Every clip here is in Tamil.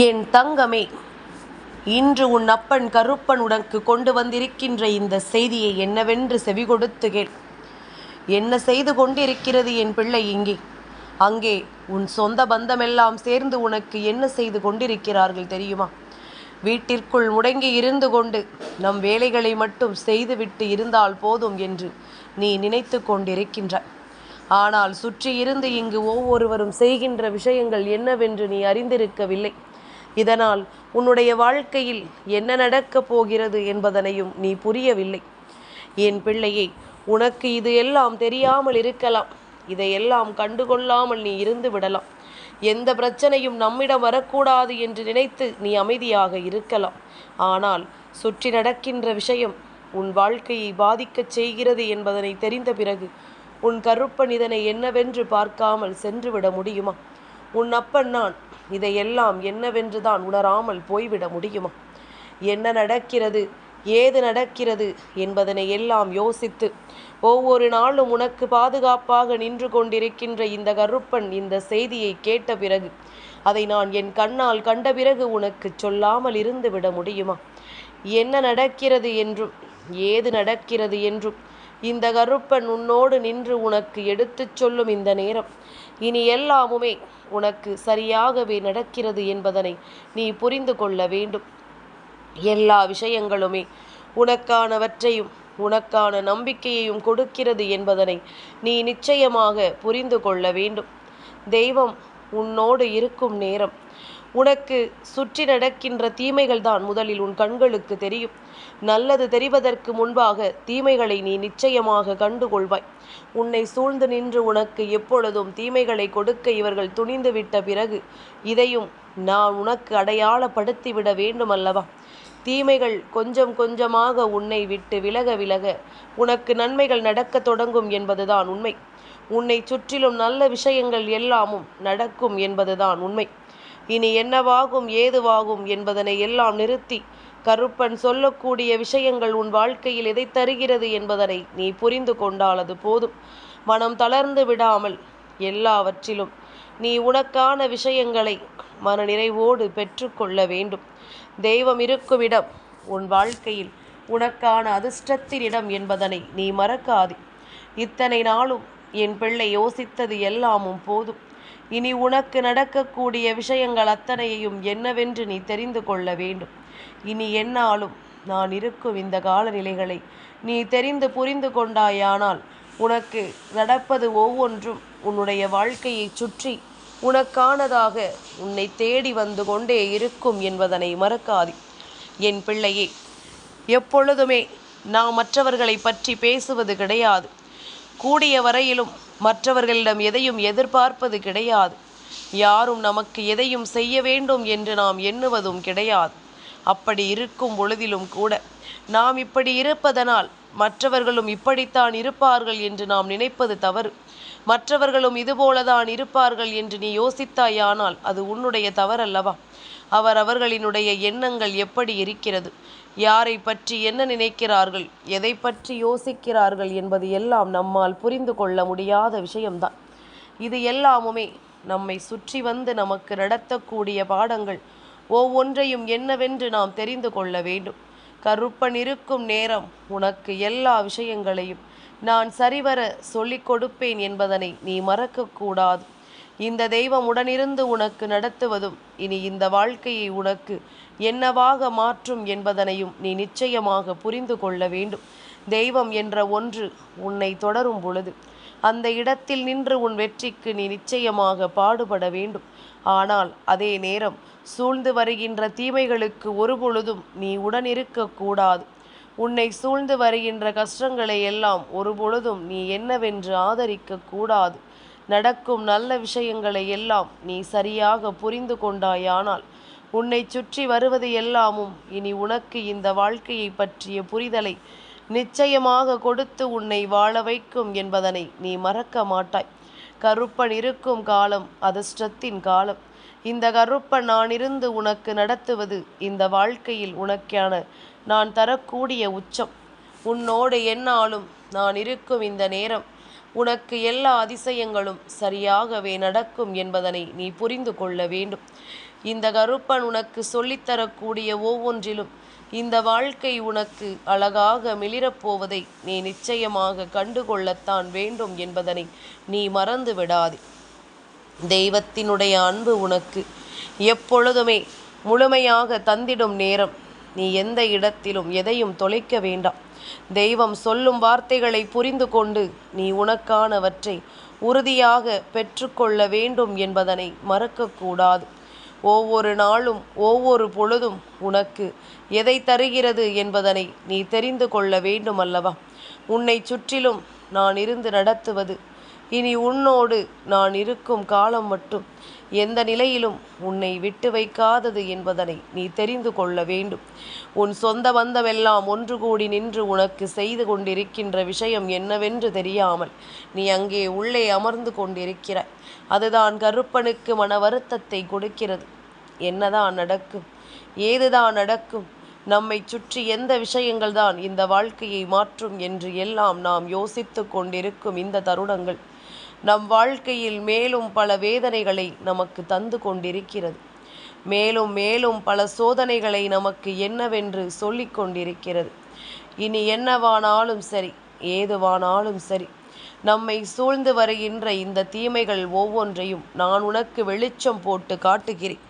என் தங்கமே இன்று உன் அப்பன் கருப்பன் உனக்கு கொண்டு வந்திருக்கின்ற இந்த செய்தியை என்னவென்று செவிகொடுத்து கேள். என்ன செய்து கொண்டிருக்கிறது என் பிள்ளை இங்கே? அங்கே உன் சொந்த பந்தமெல்லாம் சேர்ந்து உனக்கு என்ன செய்து கொண்டிருக்கிறார்கள் தெரியுமா? வீட்டிற்குள் முடங்கி இருந்து கொண்டு நம் வேலைகளை மட்டும் செய்துவிட்டு இருந்தால் போதும் என்று நீ நினைத்து கொண்டிருக்கின்றாய். ஆனால் சுற்றி இருந்து இங்கு ஒவ்வொருவரும் செய்கின்ற விஷயங்கள் என்னவென்று நீ அறிந்திருக்கவில்லை. இதனால் உன்னுடைய வாழ்க்கையில் என்ன நடக்கப் போகிறது என்பதனையும் நீ புரியவில்லை. என் பிள்ளையே உனக்கு இது எல்லாம் தெரியாமல் இருக்கலாம். இதையெல்லாம் கண்டுகொள்ளாமல் நீ இருந்து விடலாம். எந்த பிரச்சனையும் நம்மிடம் வரக்கூடாது என்று நினைத்து நீ அமைதியாக இருக்கலாம். ஆனால் சுற்றி நடக்கின்ற விஷயம் உன் வாழ்க்கையை பாதிக்கச் செய்கிறது என்பதனை தெரிந்த பிறகு உன் கருப்பன் இதனை என்னவென்று பார்க்காமல் சென்றுவிட முடியுமா? உன் அப்பன் நான் இதையெல்லாம் என்னவென்று தான் உணராமல் போய்விட முடியுமா? என்ன நடக்கிறது? ஏது நடக்கிறது? என்பதனை எல்லாம் யோசித்து ஒவ்வொரு நாளும் உனக்கு பாதுகாப்பாக நின்று கொண்டிருக்கின்ற இந்த கருப்பன் இந்த செய்தியை கேட்ட பிறகு அதை நான் என் கண்ணால் கண்ட பிறகு உனக்கு சொல்லாமல் இருந்து விட முடியுமா? என்ன நடக்கிறது என்றும் ஏது நடக்கிறது என்றும் இந்த கருப்பன் உன்னோடு நின்று உனக்கு எடுத்துச் சொல்லும் இந்த நேரம் இனி எல்லாமுமே உனக்கு சரியாகவே நடக்கிறது என்பதனை நீ புரிந்து கொள்ள வேண்டும். எல்லா விஷயங்களுமே உனக்கானவற்றையும் உனக்கான நம்பிக்கையையும் கொடுக்கிறது என்பதனை நீ நிச்சயமாக புரிந்து கொள்ள வேண்டும். தெய்வம் உன்னோடு இருக்கும் நேரம் உனக்கு சுற்றி நடக்கின்ற தீமைகள் தான் முதலில் உன் கண்களுக்கு தெரியும். நல்லது தெரிவதற்கு முன்பாக தீமைகளை நீ நிச்சயமாக கண்டுகொள்வாய். உன்னை சூழ்ந்து நின்று உனக்கு எப்பொழுதும் தீமைகளை கொடுக்க இவர்கள் துணிந்துவிட்ட பிறகு இதையும் நான் உனக்கு அடையாளப்படுத்திவிட வேண்டும் அல்லவா தீமைகள் கொஞ்சம் கொஞ்சமாக உன்னை விட்டு விலக விலக உனக்கு நன்மைகள் நடக்கத் தொடங்கும் என்பதுதான் உண்மை. உன்னை சுற்றிலும் நல்ல விஷயங்கள் எல்லாமும் நடக்கும் என்பதுதான் உண்மை. இனி என்னவாகும் ஏதுவாகும் என்பதனை எல்லாம் நிறுத்தி கருப்பன் சொல்லக்கூடிய விஷயங்கள் உன் வாழ்க்கையில் எதை தருகிறது என்பதனை நீ புரிந்து கொண்டால் அது போதும். மனம் தளர்ந்து விடாமல் எல்லாவற்றிலும் நீ உனக்கான விஷயங்களை மன நிறைவோடு பெற்றுக்கொள்ள வேண்டும். தெய்வம் இருக்கும் இடம் உன் வாழ்க்கையில் உனக்கான அதிர்ஷ்டத்தின் இடம் என்பதனை நீ மறக்காதே. இத்தனை நாளும் என் பிள்ளை யோசித்தது எல்லாமும் போதும். இனி உனக்கு நடக்கக்கூடிய விஷயங்கள் அத்தனையையும் என்னவென்று நீ தெரிந்து கொள்ள வேண்டும். இனி என்னாலும் நான் இருக்கும் இந்த காலநிலைகளை நீ தெரிந்து புரிந்து கொண்டாயானால் உனக்கு நடப்பது ஒவ்வொன்றும் உன்னுடைய வாழ்க்கையை சுற்றி உனக்கானதாக உன்னை தேடி வந்து கொண்டே இருக்கும் என்பதனை மறக்காது. என் பிள்ளையே எப்பொழுதுமே நாம் மற்றவர்களை பற்றி பேசுவது கிடையாது. கூடிய வரையிலும் மற்றவர்களிடம் எதையும் எதிர்பார்ப்பது கிடையாது. யாரும் நமக்கு எதையும் செய்ய வேண்டும் என்று நாம் எண்ணுவதும் கிடையாது. அப்படி இருக்கும் பொழுதிலும் கூட நாம் இப்படி இருப்பதனால் மற்றவர்களும் இப்படித்தான் இருப்பார்கள் என்று நாம் நினைப்பது தவறு. மற்றவர்களும் இதுபோலதான் இருப்பார்கள் என்று நீ யோசித்தாயானால் அது உன்னுடைய தவறல்லவா? அவர் அவர்களினுடைய எண்ணங்கள் எப்படி இருக்கிறது? யாரை பற்றி என்ன நினைக்கிறார்கள் எதை பற்றி யோசிக்கிறார்கள் என்பது எல்லாம் நம்மால் புரிந்து கொள்ள முடியாத விஷயம்தான். இது எல்லாமுமே நம்மை சுற்றி வந்து நமக்கு நடத்தக்கூடிய பாடங்கள். ஒவ்வொன்றையும் என்னவென்று நாம் தெரிந்து கொள்ள வேண்டும். கருப்பன் இருக்கும் நேரம் உனக்கு எல்லா விஷயங்களையும் நான் சரிவர சொல்லிக் கொடுப்பேன் என்பதனை நீ மறக்கக்கூடாது. இந்த தெய்வம் உடனிருந்து உனக்கு நடத்துவதும் இனி இந்த வாழ்க்கையை உனக்கு என்னவாக மாற்றும் என்பதனையும் நீ நிச்சயமாக புரிந்து கொள்ள வேண்டும். தெய்வம் என்ற ஒன்று உன்னை தொடரும் பொழுது அந்த இடத்தில் நின்று உன் வெற்றிக்கு நீ நிச்சயமாக பாடுபட வேண்டும். ஆனால் அதே நேரம் சூழ்ந்து வருகின்ற தீமைகளுக்கு ஒருபொழுதும் நீ உடனிருக்கக்கூடாது உன்னை சூழ்ந்து வருகின்ற கஷ்டங்களை எல்லாம் ஒருபொழுதும் நீ என்னவென்று ஆதரிக்க கூடாது. நடக்கும் நல்ல விஷயங்களை எல்லாம் நீ சரியாக புரிந்து கொண்டாயானால் உன்னை சுற்றி வருவது எல்லாமும் இனி உனக்கு இந்த வாழ்க்கையை பற்றிய புரிதலை நிச்சயமாக கொடுத்து உன்னை வாழ வைக்கும் என்பதனை நீ மறக்க மாட்டாய். கருப்பன் இருக்கும் காலம் அதிர்ஷ்டத்தின் காலம். இந்த கருப்பன் நான் இருந்து உனக்கு நடத்துவது இந்த வாழ்க்கையில் உனக்கான நான் தரக்கூடிய உச்சம். உன்னோடு என்னாலும் நான் இருக்கும் இந்த நேரம் உனக்கு எல்லா அதிசயங்களும் சரியாகவே நடக்கும் என்பதனை நீ புரிந்து கொள்ள வேண்டும். இந்த கருப்பன் உனக்கு சொல்லித்தரக்கூடிய ஒவ்வொன்றிலும் இந்த வாழ்க்கை உனக்கு அழகாக மிளிரப்போவதை நீ நிச்சயமாக கண்டுகொள்ளத்தான் வேண்டும் என்பதனை நீ மறந்து விடாதே. தெய்வத்தினுடைய அன்பு உனக்கு எப்பொழுதுமே முழுமையாக தந்திடும் நேரம். நீ எந்த இடத்திலும் எதையும் தொலைக்க வேண்டாம். தெய்வம் சொல்லும் வார்த்தைகளை புரிந்து கொண்டு நீ உனக்கானவற்றை உறுதியாக பெற்றுக்கொள்ள வேண்டும் என்பதனை மறக்கக்கூடாது. ஒவ்வொரு நாளும் ஒவ்வொரு பொழுதும் உனக்கு எதை தருகிறது என்பதனை நீ தெரிந்து கொள்ள வேண்டும் அல்லவா உன்னை சுற்றிலும் நான் இருந்து நடத்துவது இனி உன்னோடு நான் இருக்கும் காலம் மட்டும் எந்த நிலையிலும் உன்னை விட்டு வைக்காதது என்பதனை நீ தெரிந்து கொள்ள வேண்டும். உன் சொந்த பந்தமெல்லாம் ஒன்று கூடி நின்று உனக்கு செய்து கொண்டிருக்கின்ற விஷயம் என்னவென்று தெரியாமல் நீ அங்கே உள்ளே அமர்ந்து கொண்டிருக்கிறாய். அதுதான் கருப்பனுக்கு மன வருத்தத்தை கொடுக்கிறது. என்னதான் நடக்கும்? ஏதுதான் நடக்கும்? நம்மை சுற்றி எந்த விஷயங்கள் தான் இந்த வாழ்க்கையை மாற்றும் என்று எல்லாம் நாம் யோசித்து கொண்டிருக்கும் இந்த தருணங்கள். நம் வாழ்க்கையில் மேலும் பல வேதனைகளை நமக்கு தந்து கொண்டிருக்கிறது. மேலும் மேலும் பல சோதனைகளை நமக்கு என்னவென்று சொல்லிக் கொண்டிருக்கிறது. இனி என்னவானாலும் சரி ஏதுவானாலும் சரி நம்மை சூழ்ந்து வருகின்ற இந்த தீமைகள் ஒவ்வொன்றையும் நான் உனக்கு வெளிச்சம் போட்டு காட்டுகிறேன்.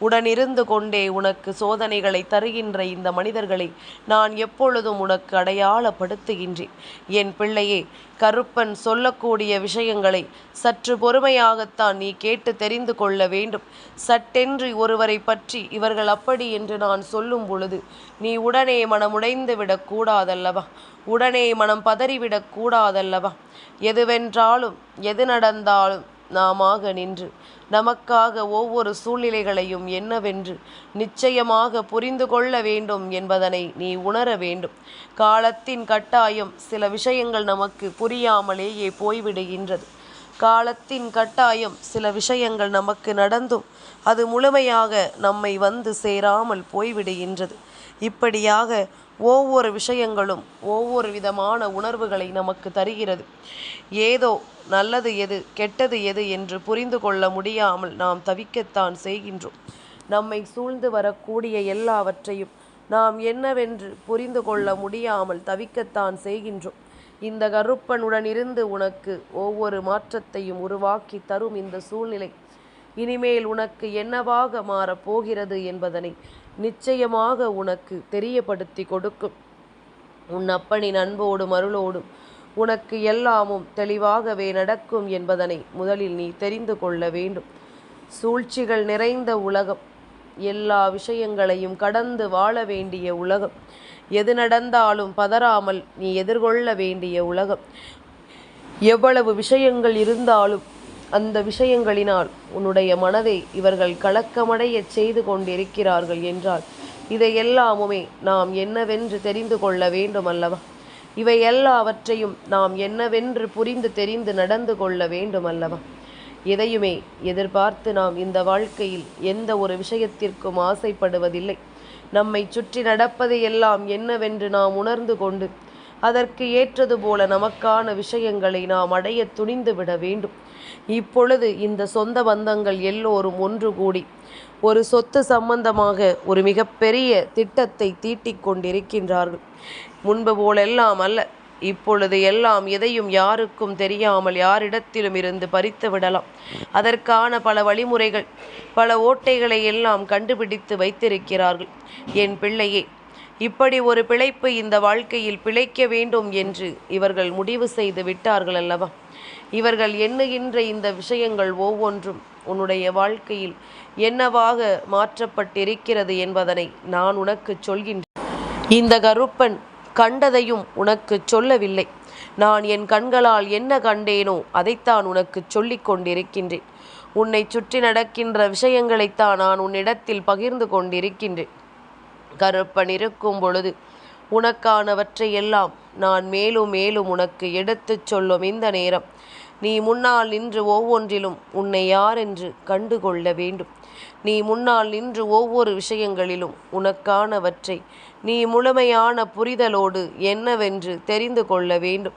உடனிருந்து கொண்டே உனக்கு சோதனைகளை தருகின்ற இந்த மனிதர்களை நான் எப்பொழுதும் உனக்கு அடையாளப்படுத்துகின்றேன். என் பிள்ளையே கருப்பன் சொல்லக்கூடிய விஷயங்களை சற்று பொறுமையாகத்தான் நீ கேட்டு தெரிந்து கொள்ள வேண்டும். சட்டென்று ஒருவரை பற்றி இவர்கள் அப்படி என்று நான் சொல்லும் பொழுது நீ உடனே மனமுடைந்து விடக்கூடாதல்லவா உடனே மனம் பதறிவிடக் கூடாதல்லவா? எதுவென்றாலும் எது நடந்தாலும் நாமாக நின்று நமக்காக ஒவ்வொரு சூழ்நிலைகளையும் என்னவென்று நிச்சயமாக புரிந்து கொள்ள வேண்டும் என்பதனை நீ உணர வேண்டும். காலத்தின் கட்டாயம் சில விஷயங்கள் நமக்கு புரியாமலேயே போய்விடுகின்றது. காலத்தின் கட்டாயம் சில விஷயங்கள் நமக்கு நடந்தும் அது முழுமையாக நம்மை வந்து சேராமல் போய்விடுகின்றது. இப்படியாக ஒவ்வொரு விஷயங்களும் ஒவ்வொரு விதமான உணர்வுகளை நமக்கு தருகிறது. ஏதோ நல்லது எது கெட்டது எது என்று புரிந்து கொள்ள முடியாமல் நாம் தவிக்கத்தான் செய்கின்றோம். நம்மை சூழ்ந்து வரக்கூடிய எல்லாவற்றையும் நாம் என்னவென்று புரிந்து கொள்ள முடியாமல் தவிக்கத்தான் செய்கின்றோம். இந்த கருப்பனுடன் இருந்து உனக்கு ஒவ்வொரு மாற்றத்தையும் உருவாக்கி தரும் இந்த சூழ்நிலை. இனிமேல் உனக்கு என்னவாக மாறப் போகிறது என்பதனை நிச்சயமாக உனக்கு தெரியப்படுத்தி கொடுக்கும். உன் அப்பனின் அன்போடும் அருளோடும் உனக்கு எல்லாமும் தெளிவாகவே நடக்கும் என்பதனை முதலில் நீ தெரிந்து கொள்ள வேண்டும். சூழ்ச்சிகள் நிறைந்த உலகம் எல்லா விஷயங்களையும் கடந்து வாழ வேண்டிய உலகம் எது நடந்தாலும் பதறாமல் நீ எதிர்கொள்ள வேண்டிய உலகம். எவ்வளவு விஷயங்கள் இருந்தாலும் அந்த விஷயங்களினால் உன்னுடைய மனதை இவர்கள் கலக்கமடைய செய்து கொண்டிருக்கிறார்கள் என்றால் இதையெல்லாமுமே நாம் என்னவென்று தெரிந்து கொள்ள வேண்டும் அல்லவா இவை எல்லாவற்றையும் நாம் என்னவென்று புரிந்து தெரிந்து நடந்து கொள்ள வேண்டும் அல்லவா எதையுமே எதிர்பார்த்து நாம் இந்த வாழ்க்கையில் எந்த ஒரு விஷயத்திற்கும் ஆசைப்படுவதில்லை. நம்மை சுற்றி நடப்பது எல்லாம் என்னவென்று நாம் உணர்ந்து கொண்டு அதற்கு ஏற்றது போல நமக்கான விஷயங்களை நாம் அடைய துணிந்து விட வேண்டும். இப்பொழுது இந்த சொந்த பந்தங்கள் எல்லோரும் ஒன்று கூடி ஒரு சொத்து சம்பந்தமாக ஒரு மிகப்பெரிய திட்டத்தை தீட்டிக் கொண்டிருக்கின்றார்கள். முன்பு போலெல்லாம் அல்ல. இப்பொழுது எல்லாம் எதையும் யாருக்கும் தெரியாமல் யாரிடத்திலும் இருந்து பறித்து விடலாம். அதற்கான பல வழிமுறைகள் பல ஓட்டைகளை எல்லாம் கண்டுபிடித்து வைத்திருக்கிறார்கள். என் பிள்ளையே இப்படி ஒரு பிழைப்பு இந்த வாழ்க்கையில் பிழைக்க வேண்டும் என்று இவர்கள் முடிவு செய்து விட்டார்கள் அல்லவா? இவர்கள் எண்ணுகின்ற இந்த விஷயங்கள் ஒவ்வொன்றும் உன்னுடைய வாழ்க்கையில் என்னவாக மாற்றப்பட்டிருக்கிறது என்பதனை நான் உனக்கு சொல்கின்றேன். இந்த கருப்பன் கண்டதையும் உனக்கு சொல்லவில்லை. நான் என் கண்களால் என்ன கண்டேனோ அதைத்தான் உனக்கு சொல்லிக் கொண்டிருக்கின்றேன். உன்னை சுற்றி நடக்கின்ற விஷயங்களைத்தான் நான் உன்னிடத்தில் பகிர்ந்து கொண்டிருக்கின்றேன். கருப்பன் இருக்கும் பொழுது உனக்கானவற்றை எல்லாம் நான் மேலும் மேலும் உனக்கு எடுத்துச் சொல்லும் இந்த நேரம். நீ முன்னால் நின்று ஒவ்வொன்றிலும் உன்னை யாரென்று என்று கண்டுகொள்ள வேண்டும். நீ முன்னால் நின்று ஒவ்வொரு விஷயங்களிலும் உனக்கானவற்றை நீ முழுமையான புரிதலோடு என்னவென்று தெரிந்து கொள்ள வேண்டும்.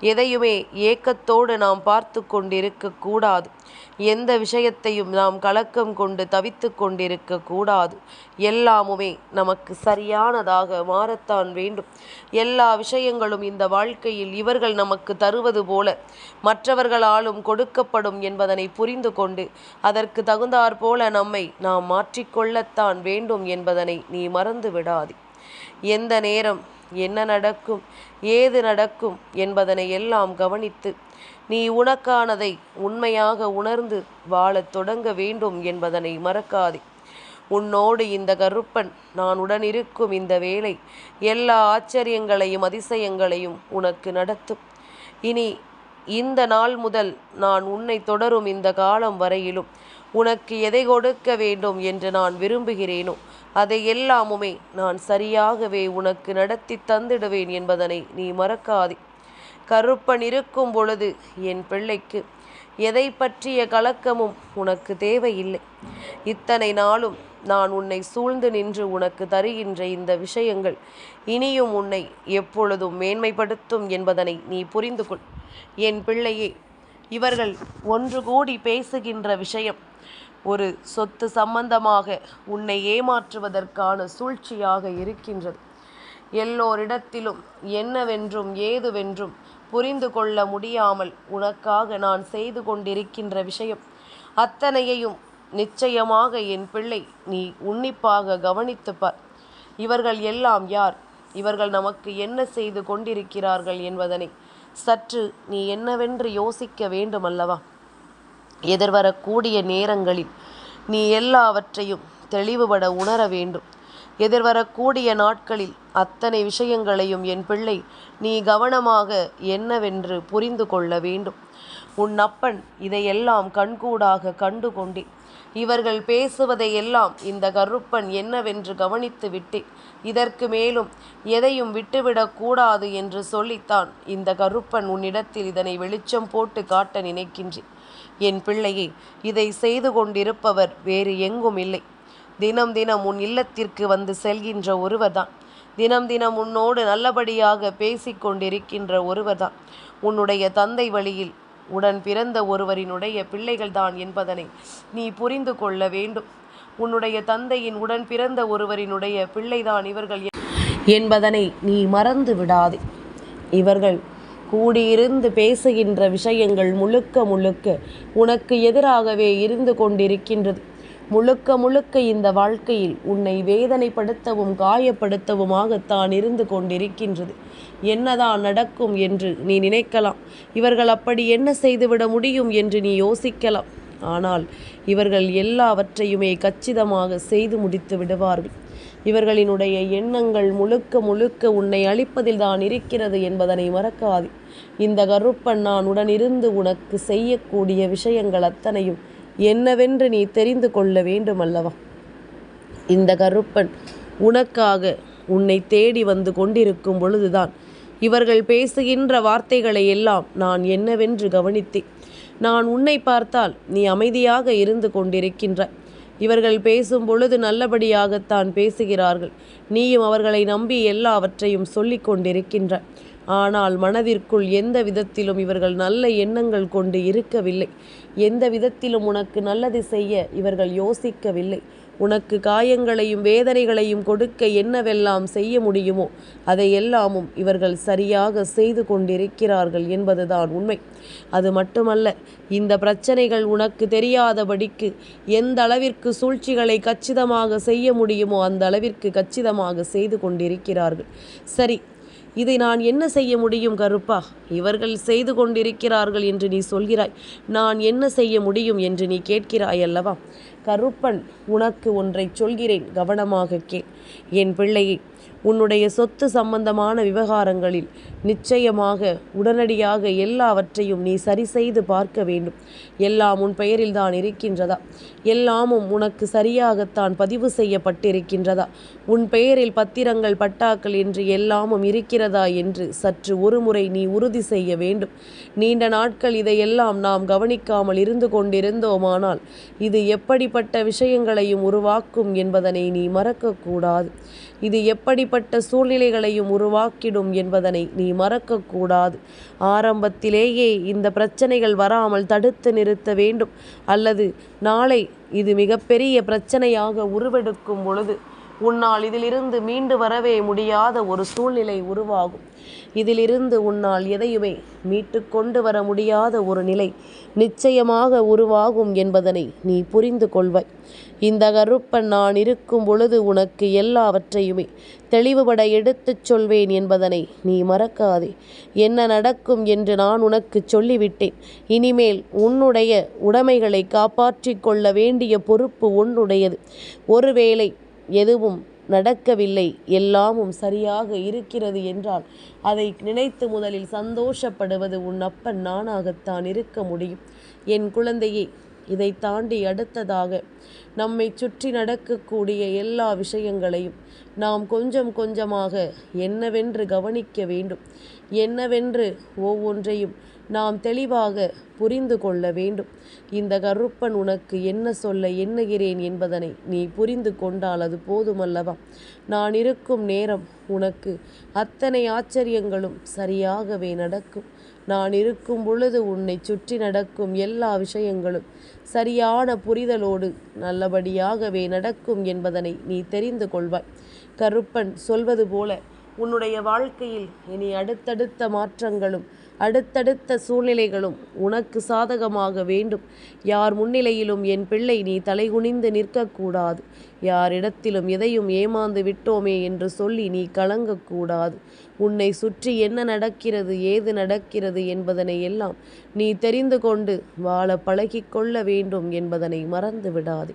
எதையுமே ஏக்கத்தோடு நாம் பார்த்து கொண்டிருக்க கூடாது. எந்த விஷயத்தையும் நாம் கலக்கம் கொண்டு தவித்து கொண்டிருக்க கூடாது. எல்லாமுமே நமக்கு சரியானதாக மாறத்தான் வேண்டும். எல்லா விஷயங்களும் இந்த வாழ்க்கையில் இவர்கள் நமக்கு தருவது போல மற்றவர்களாலும் கொடுக்கப்படும் என்பதனை புரிந்து கொண்டு அதற்கு தகுந்தாற் போல நம்மை நாம் மாற்றிக்கொள்ளத்தான் வேண்டும் என்பதனை நீ மறந்து விடாதே எந்த நேரம் என்ன நடக்கும் ஏது நடக்கும் என்பதனை எல்லாம் கவனித்து நீ உனக்கானதை உண்மையாக உணர்ந்து வாழத் தொடங்க வேண்டும் என்பதனை மறக்காதே. உன்னோடு இந்த கருப்பன் நான் உடனிருக்கும் இந்த வேலை எல்லா ஆச்சரியங்களையும் அதிசயங்களையும் உனக்கு நடத்தும். இனி இந்த நாள் முதல் நான் உன்னை தொடரும் இந்த காலம் வரையிலும் உனக்கு எதை கொடுக்க வேண்டும் என்று நான் விரும்புகிறேனோ அதை எல்லாமுமே நான் சரியாகவே உனக்கு நடத்தி தந்திடுவேன் என்பதனை நீ மறக்காதே. கருப்பன் இருக்கும் பொழுது என் பிள்ளைக்கு எதை பற்றிய கலக்கமும் உனக்கு தேவையில்லை. இத்தனை நாளும் நான் உன்னை சூழ்ந்து நின்று உனக்கு தருகின்ற இந்த விஷயங்கள் இனியும் உன்னை எப்பொழுதும் மேன்மைப்படுத்தும் என்பதனை நீ புரிந்து கொள். என் பிள்ளையே இவர்கள் ஒன்று கூடி பேசுகின்ற விஷயம் ஒரு சொத்து சம்பந்தமாக உன்னை ஏமாற்றுவதற்கான சூழ்ச்சியாக இருக்கின்றது. எல்லோரிடத்திலும் என்னவென்றும் ஏதுவென்றும் புரிந்து கொள்ள முடியாமல் உனக்காக நான் செய்து கொண்டிருக்கின்ற விஷயம். அத்தனையையும் நிச்சயமாக என் பிள்ளை நீ உன்னிப்பாக கவனித்துப்பார். இவர்கள் எல்லாம் யார்? இவர்கள் நமக்கு என்ன செய்து கொண்டிருக்கிறார்கள் என்பதனை சற்று நீ என்னவென்று யோசிக்க வேண்டுமல்லவா? எதிர்வரக்கூடிய நேரங்களில் நீ எல்லாவற்றையும் தெளிவுபட உணர வேண்டும். எதிர்வரக்கூடிய நாட்களில் அத்தனை விஷயங்களையும் என் பிள்ளை நீ கவனமாக என்னவென்று புரிந்து கொள்ள வேண்டும். உன் அப்பன் இதையெல்லாம் கண்கூடாக கண்டு கொண்டேன் இவர்கள் பேசுவதையெல்லாம் இந்த கருப்பன் என்னவென்று கவனித்து விட்டேன் இதற்கு மேலும் எதையும் விட்டுவிடக் கூடாது என்று சொல்லித்தான் இந்த கருப்பன் உன்னிடத்தில் இதனை வெளிச்சம் போட்டு காட்ட நினைக்கின்றேன். என் பிள்ளையே இதை செய்து கொண்டிருப்பவர் வேறு எங்கும் இல்லை. தினம் தினம் உன் இல்லத்திற்கு வந்து செல்கின்ற ஒருவர்தான். தினம் தினம் உன்னோடு நல்லபடியாக பேசிக் கொண்டிருக்கின்ற ஒருவர்தான். உன்னுடைய தந்தை வழியில் உடன் பிறந்த ஒருவரினுடைய பிள்ளைகள்தான் என்பதனை நீ புரிந்து கொள்ள வேண்டும். உன்னுடைய தந்தையின் உடன் பிறந்த ஒருவரினுடைய பிள்ளைதான் இவர்கள் என்பதனை நீ மறந்து விடாதே. இவர்கள் கூடியிருந்து பேசுகின்ற விஷயங்கள் முழுக்க முழுக்க உனக்கு எதிராகவே இருந்து கொண்டிருக்கின்றது. முழுக்க முழுக்க இந்த வாழ்க்கையில் உன்னை வேதனைப்படுத்தவும் காயப்படுத்தவுமாகத்தான் இருந்து கொண்டிருக்கின்றது. என்னதான் நடக்கும் என்று நீ நினைக்கலாம். இவர்கள் அப்படி என்ன செய்துவிட முடியும் என்று நீ யோசிக்கலாம். ஆனால் இவர்கள் எல்லாவற்றையுமே கச்சிதமாக செய்து முடித்து விடுவார்கள். இவர்களினுடைய எண்ணங்கள் முழுக்க முழுக்க உன்னை அழிப்பதில் தான் இருக்கிறது என்பதனை மறக்காது. இந்த கருப்பன் நான் உடனிருந்து உனக்கு செய்யக்கூடிய விஷயங்கள் அத்தனையும் என்னவென்று நீ தெரிந்து கொள்ள வேண்டும் அல்லவா இந்த கருப்பன் உனக்காக உன்னை தேடி வந்து கொண்டிருக்கும் பொழுதுதான் இவர்கள் பேசுகின்ற வார்த்தைகளை எல்லாம் நான் என்னவென்று கவனித்தேன். நான் உன்னை பார்த்தால் நீ அமைதியாக இருந்து கொண்டிருக்கின்ற. இவர்கள் பேசும் பொழுது நல்லபடியாகத்தான் பேசுகிறார்கள். நீயும் அவர்களை நம்பி எல்லாவற்றையும் சொல்லிக் கொண்டிருக்கின்ற. ஆனால் மனதிற்குள் எந்த விதத்திலும் இவர்கள் நல்ல எண்ணங்கள் கொண்டு இருக்கவில்லை. எந்த விதத்திலும் உனக்கு நல்லது செய்ய இவர்கள் யோசிக்கவில்லை. உனக்கு காயங்களையும் வேதனைகளையும் கொடுக்க என்னவெல்லாம் செய்ய முடியுமோ அதை எல்லாமும் இவர்கள் சரியாக செய்து கொண்டிருக்கிறார்கள் என்பதுதான் உண்மை. அது மட்டுமல்ல இந்த பிரச்சனைகள் உனக்கு தெரியாதபடிக்கு எந்த அளவிற்கு சூழ்ச்சிகளை கச்சிதமாக செய்ய முடியுமோ அந்த அளவிற்கு கச்சிதமாக செய்து கொண்டிருக்கிறார்கள். சரி இதை நான் என்ன செய்ய முடியும் கருப்பா? இவர்கள் செய்து கொண்டிருக்கிறார்கள் என்று நீ சொல்கிறாய். நான் என்ன செய்ய முடியும் என்று நீ கேட்கிறாய் அல்லவா? கருப்பன் உனக்கு ஒன்றை சொல்கிறேன் கவனமாக கே என் பிள்ளையை உன்னுடைய சொத்து சம்பந்தமான விவகாரங்களில் நிச்சயமாக உடனடியாக எல்லாவற்றையும் நீ சரி செய்து பார்க்க வேண்டும். எல்லாம் உன் பெயரில் தான் இருக்கின்றதா? எல்லாமும் உனக்கு சரியாகத்தான் பதிவு செய்யப்பட்டிருக்கின்றதா? உன் பெயரில் பத்திரங்கள் பட்டாக்கள் என்று எல்லாமும் இருக்கிறதா என்று சற்று ஒருமுறை நீ உறுதி செய்ய வேண்டும். நீண்ட நாட்கள் இதையெல்லாம் நாம் கவனிக்காமல் இருந்து கொண்டிருந்தோமானால் இது எப்படிப்பட்ட விஷயங்களையும் உருவாக்கும் என்பதனை நீ மறக்கக்கூடாது. இது எப்படி எப்படிப்பட்ட சூழ்நிலைகளையும் உருவாக்கிடும் என்பதனை நீ மறக்கக்கூடாது. ஆரம்பத்திலேயே இந்த பிரச்சனைகள் வராமல் தடுத்து நிறுத்த வேண்டும். அல்லது நாளை இது மிகப்பெரிய பிரச்சனையாக உருவெடுக்கும் பொழுது உன்னால் இதிலிருந்து மீண்டு வரவே முடியாத ஒரு சூழ்நிலை உருவாகும். இதிலிருந்து உன்னால் எதையுமே மீட்டு கொண்டு வர முடியாத ஒரு நிலை நிச்சயமாக உருவாகும் என்பதனை நீ புரிந்து கொள்வாய். இந்த கருப்பன் நான் இருக்கும் பொழுது உனக்கு எல்லாவற்றையுமே தெளிவுபட எடுத்துச் சொல்வேன் என்பதனை நீ மறக்காதே. என்ன நடக்கும் என்று நான் உனக்கு சொல்லிவிட்டேன். இனிமேல் உன்னுடைய உடைமைகளை காப்பாற்றிக் கொள்ள வேண்டிய பொறுப்பு உன்னுடையது. ஒருவேளை எதுவும் நடக்கவில்லை எல்லாமும் சரியாக இருக்கிறது என்றால் அதை நினைத்து முதலில் சந்தோஷப்படுவது உன் அப்பன் நானாகத்தான் இருக்க முடியும். என் குழந்தையே இதை தாண்டி அடுத்ததாக நம்மை சுற்றி நடக்கக்கூடிய எல்லா விஷயங்களையும் நாம் கொஞ்சம் கொஞ்சமாக என்னவென்று கவனிக்க வேண்டும். என்னவென்று ஒவ்வொன்றையும் நாம் தெளிவாக புரிந்து கொள்ள வேண்டும். இந்த கருப்பன் உனக்கு என்ன சொல்ல எண்ணுகிறேன் என்பதனை நீ புரிந்து கொண்டால் அது போதுமல்லவா? நான் இருக்கும் நேரம் உனக்கு அத்தனை ஆச்சரியங்களும் சரியாகவே நடக்கும். நான் இருக்கும் பொழுது உன்னை சுற்றி நடக்கும் எல்லா விஷயங்களும் சரியான புரிதலோடு நல்லபடியாகவே நடக்கும் என்பதனை நீ தெரிந்து கொள்வாய். கருப்பன் சொல்வது போல உன்னுடைய வாழ்க்கையில் இனி அடுத்தடுத்த மாற்றங்களும் அடுத்தடுத்த சூழ்நிலைகளும் உனக்கு சாதகமாக வேண்டும். யார் முன்னிலையிலும் என் பிள்ளை நீ தலைகுனிந்து நிற்கக்கூடாது. யாரிடத்திலும் எதையும் ஏமாந்து விட்டோமே என்று சொல்லி நீ கலங்கக்கூடாது. உன்னை சுற்றி என்ன நடக்கிறது ஏது நடக்கிறது என்பதனை எல்லாம் நீ தெரிந்து கொண்டு வாழ பழகிக்கொள்ள வேண்டும் என்பதனை மறந்து விடாதே.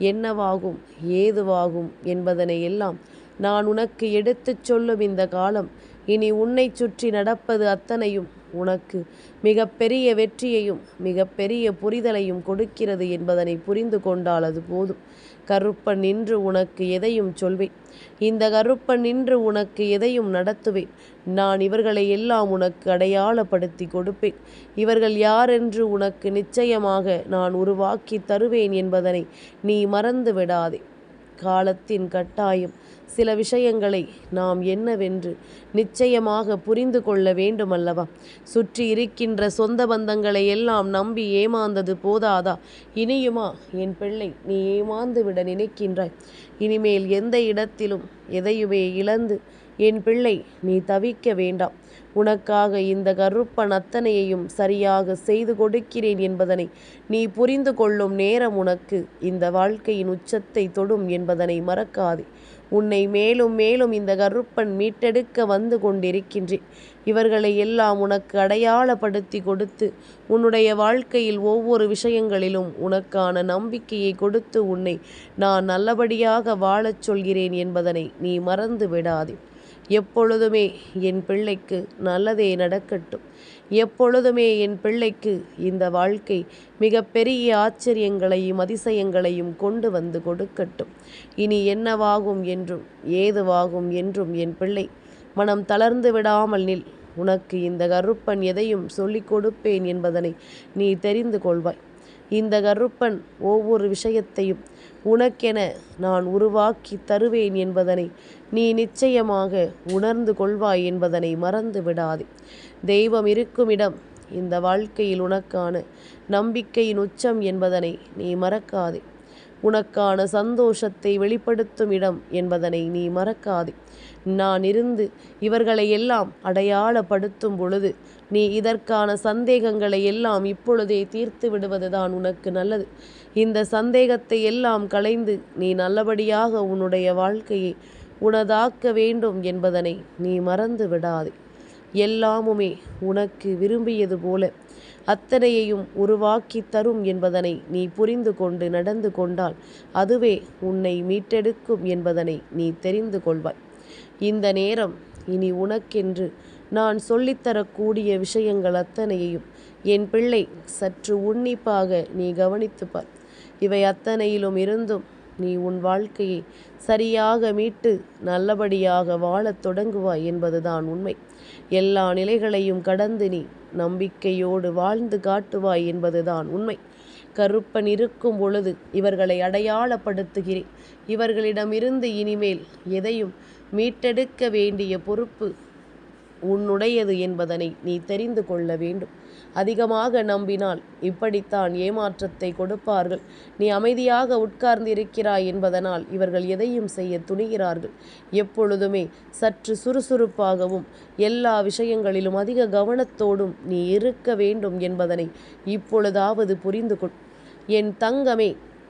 என்னவாகும் ஏதுவாகும் என்பதனை எல்லாம் நான் உனக்கு எடுத்துச் சொல்லும் இந்த காலம் இனி உன்னை சுற்றி நடப்பது அத்தனையும் உனக்கு. மிகப்பெரிய வெற்றியையும் மிகப்பெரிய புரிதலையும் கொடுக்கிறது என்பதனை புரிந்து கொண்டால் அது போதும். கருப்பன் நின்று உனக்கு எதையும் சொல்வேன். இந்த கருப்பன் நின்று உனக்கு எதையும் நடத்துவேன். நான் இவர்களை எல்லாம் உனக்கு அடையாளப்படுத்தி கொடுப்பேன். இவர்கள் யாரென்று உனக்கு நிச்சயமாக நான் உருவாக்கி தருவேன் என்பதனை நீ மறந்து விடாதே காலத்தின் கட்டாயம். சில விஷயங்களை நாம் என்னவென்று நிச்சயமாக புரிந்து கொள்ள வேண்டுமல்லவா? சுற்றி இருக்கின்ற சொந்த பந்தங்களை எல்லாம் நம்பி ஏமாந்தது போதாதா? இனியுமா என் பிள்ளை நீ ஏமாந்து விட நினைக்கின்றாய். இனிமேல் எந்த இடத்திலும் எதையுமே இழந்து என் பிள்ளை நீ தவிக்க வேண்டாம். உனக்காக இந்த கருப்பன் அத்தனையையும் சரியாக செய்து கொடுக்கிறேன் என்பதனை நீ புரிந்து கொள்ளும் நேரம் உனக்கு. இந்த வாழ்க்கையின் உச்சத்தை தொடும் என்பதனை மறக்காதே. உன்னை மேலும் மேலும் இந்த கருப்பன் மீட்டெடுக்க வந்து கொண்டிருக்கின்றேன். இவர்களை எல்லாம் உனக்கு அடையாளப்படுத்தி கொடுத்து உன்னுடைய வாழ்க்கையில் ஒவ்வொரு விஷயங்களிலும் உனக்கான நம்பிக்கையை கொடுத்து உன்னை நான் நல்லபடியாக வாழச் சொல்கிறேன் என்பதனை நீ மறந்து விடாதே. எப்பொழுதுமே என் பிள்ளைக்கு நல்லதே நடக்கட்டும். எப்பொழுதுமே என் பிள்ளைக்கு இந்த வாழ்க்கை மிகப்பெரிய ஆச்சரியங்களையும் அதிசயங்களையும் கொண்டு வந்து கொடுக்கட்டும். இனி என்னவாகும் என்றும் ஏதுவாகும் என்றும் என் பிள்ளை மனம் தளர்ந்து விடாமல் நில். உனக்கு இந்த கருப்பன் எதையும் சொல்லிக் கொடுப்பேன் என்பதனை நீ தெரிந்து கொள்வாய். இந்த கருப்பன் ஒவ்வொரு விஷயத்தையும் உனக்கென நான் உருவாக்கி தருவேன் என்பதனை நீ நிச்சயமாக உணர்ந்து கொள்வாய் என்பதனை மறந்து விடாதே. தெய்வம் இருக்கும் இடம் இந்த வாழ்க்கையில் உனக்கான நம்பிக்கையின் உச்சம் என்பதனை நீ மறக்காதே. உனக்கான சந்தோஷத்தை வெளிப்படுத்தும் இடம் என்பதனை நீ மறக்காதே. நான் இருந்து இவர்களை எல்லாம் அடையாளப்படுத்தும் பொழுது நீ இதற்கான சந்தேகங்களை எல்லாம் இப்பொழுதே தீர்த்து விடுவதுதான் உனக்கு நல்லது. இந்த சந்தேகத்தை எல்லாம் களைந்து நீ நல்லபடியாக உன்னுடைய வாழ்க்கையை உனதாக்க வேண்டும் என்பதனை நீ மறந்து விடாதே. எல்லாமுமே உனக்கு விரும்பியது போல அத்தனையையும் உருவாக்கி தரும் என்பதனை நீ புரிந்து கொண்டு நடந்து கொண்டால் அதுவே உன்னை மீட்டெடுக்கும் என்பதனை நீ தெரிந்து கொள்வாய். இந்த நேரம் இனி உனக்கென்று நான் சொல்லித்தரக்கூடிய விஷயங்கள் அத்தனையையும் என் பிள்ளை சற்று உன்னிப்பாக நீ கவனித்துப்பார். இவை அத்தனையிலும் இருந்தும் நீ உன் வாழ்க்கையை சரியாக மீட்டு நல்லபடியாக வாழத் தொடங்குவாய் என்பதுதான் உண்மை. எல்லா நிலைகளையும் கடந்து நீ நம்பிக்கையோடு வாழ்ந்து காட்டுவாய் என்பதுதான் உண்மை. கருப்பன் இருக்கும் பொழுது இவர்களை அடையாளப்படுத்துகிறேன். இவர்களிடமிருந்து இனிமேல் எதையும் மீட்டெடுக்க வேண்டிய பொறுப்பு உன்னுடையது என்பதனை நீ தெரிந்து கொள்ள வேண்டும். அதிகமாக நம்பினால் இப்படித்தான் ஏமாற்றத்தை கொடுப்பார்கள். நீ அமைதியாக உட்கார்ந்திருக்கிறாய் என்பதனால் இவர்கள் எதையும் செய்ய துணிகிறார்கள். எப்பொழுதுமே சற்று சுறுசுறுப்பாகவும் எல்லா விஷயங்களிலும் அதிக கவனத்தோடும் நீ இருக்க வேண்டும் என்பதனை இப்பொழுதாவது புரிந்து கொள் என் தங்கமே